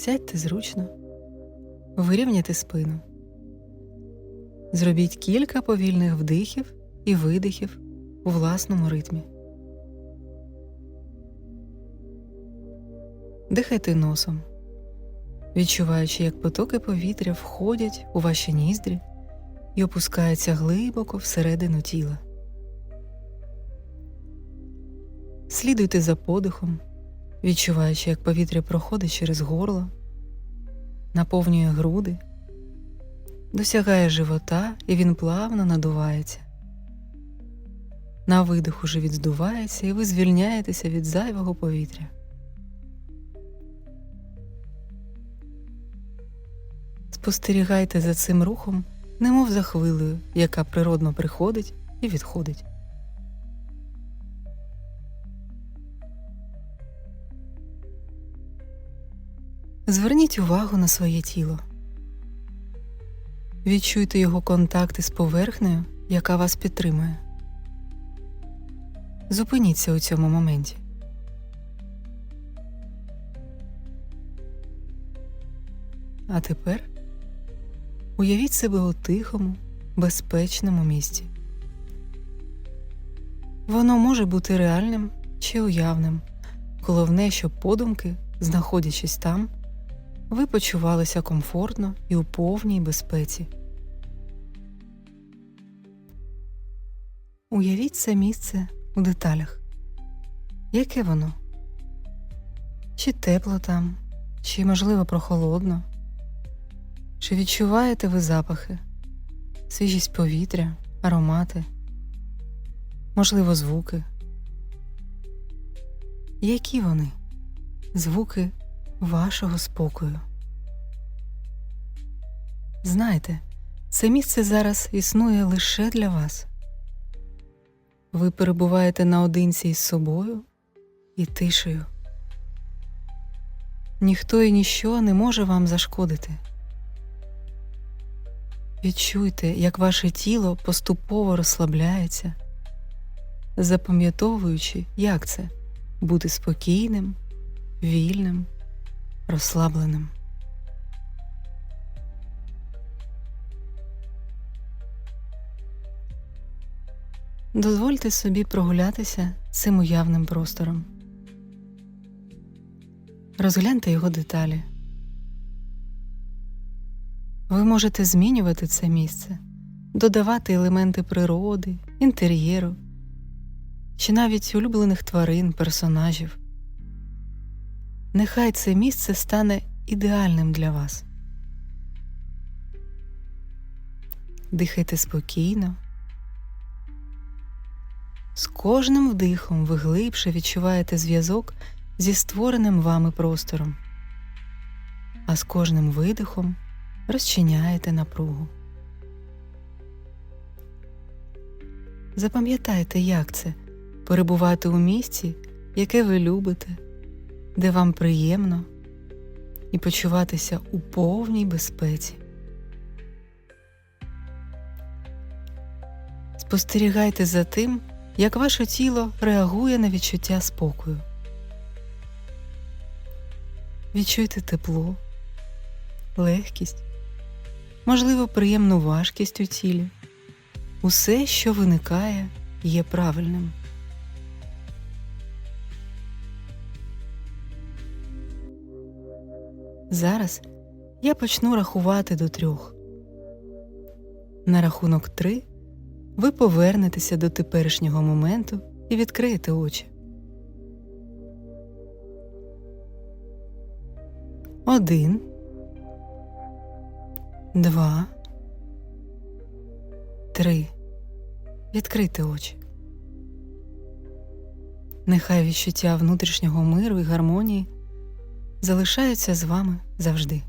Сядьте зручно, вирівняйте спину. Зробіть кілька повільних вдихів і видихів у власному ритмі. Дихайте носом, відчуваючи, як потоки повітря входять у ваші ніздрі і опускаються глибоко всередину тіла. Слідуйте за подихом, відчуваючи, як повітря проходить через горло, наповнює груди, досягає живота і він плавно надувається. На видиху живіт здувається і ви звільняєтеся від зайвого повітря. Спостерігайте за цим рухом, немов за хвилею, яка природно приходить і відходить. Зверніть увагу на своє тіло. Відчуйте його контакти з поверхнею, яка вас підтримує. Зупиніться у цьому моменті. А тепер уявіть себе у тихому, безпечному місці. Воно може бути реальним чи уявним. Головне, щоб подумки, знаходячись там, ви почувалися комфортно і у повній безпеці. Уявіть це місце у деталях. Яке воно? Чи тепло там, чи, можливо, прохолодно? Чи відчуваєте ви запахи, свіжість повітря, аромати, можливо, звуки? Які вони? Звуки вашого спокою. Знайте, це місце зараз існує лише для вас. Ви перебуваєте наодинці із собою і тишею. Ніхто і ніщо не може вам зашкодити. Відчуйте, як ваше тіло поступово розслабляється, запам'ятовуючи, як це бути спокійним, вільним, розслабленим. Дозвольте собі прогулятися цим уявним простором. Розгляньте його деталі. Ви можете змінювати це місце, додавати елементи природи, інтер'єру чи навіть улюблених тварин, персонажів. Нехай це місце стане ідеальним для вас. Дихайте спокійно. З кожним вдихом ви глибше відчуваєте зв'язок зі створеним вами простором, а з кожним видихом розчиняєте напругу. Запам'ятайте, як це перебувати у місці, яке ви любите, де вам приємно, і почуватися у повній безпеці. Спостерігайте за тим, як ваше тіло реагує на відчуття спокою. Відчуйте тепло, легкість, можливо, приємну важкість у тілі. Усе, що виникає, є правильним. Зараз я почну рахувати до трьох. На рахунок три ви повернетеся до теперішнього моменту і відкриєте очі. Один, два, три. Відкрийте очі. Нехай відчуття внутрішнього миру і гармонії залишаються з вами завжди.